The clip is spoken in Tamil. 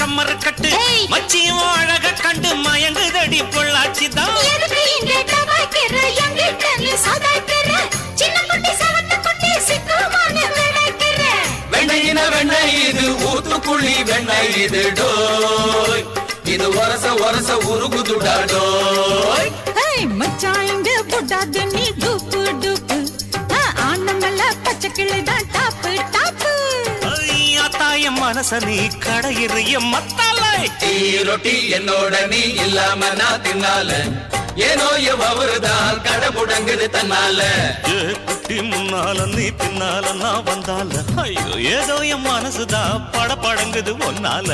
கம்மர் கட்டு. மச்சியும் அழக கண்டு மயங்குதடி பொள்ளாச்சி தான் வெண்ணையின வெண்ணெய் இது ஊத்துக்குழி வெண்ணெய் இது டோய். இது ஒரச ஒரச உருகுதுடா டோய். மச்சாயிங்க புட்டாது நீ டூப்பு டூப்பு. ஆனங்கள்ல பச்சை கிளைதான் மனச நீ கடையிறைய மத்தாலாய் ரொட்டி என்னோட நீ இல்லாம நான் தின்னால. ஏனோ எவ்வளவுதான் கடை முடங்குது தன்னால. குட்டி முன்னால நீ பின்னால நான் வந்தால. ஐயோ ஏதோ என் மனசுதான் பட படங்குது ஒன்னால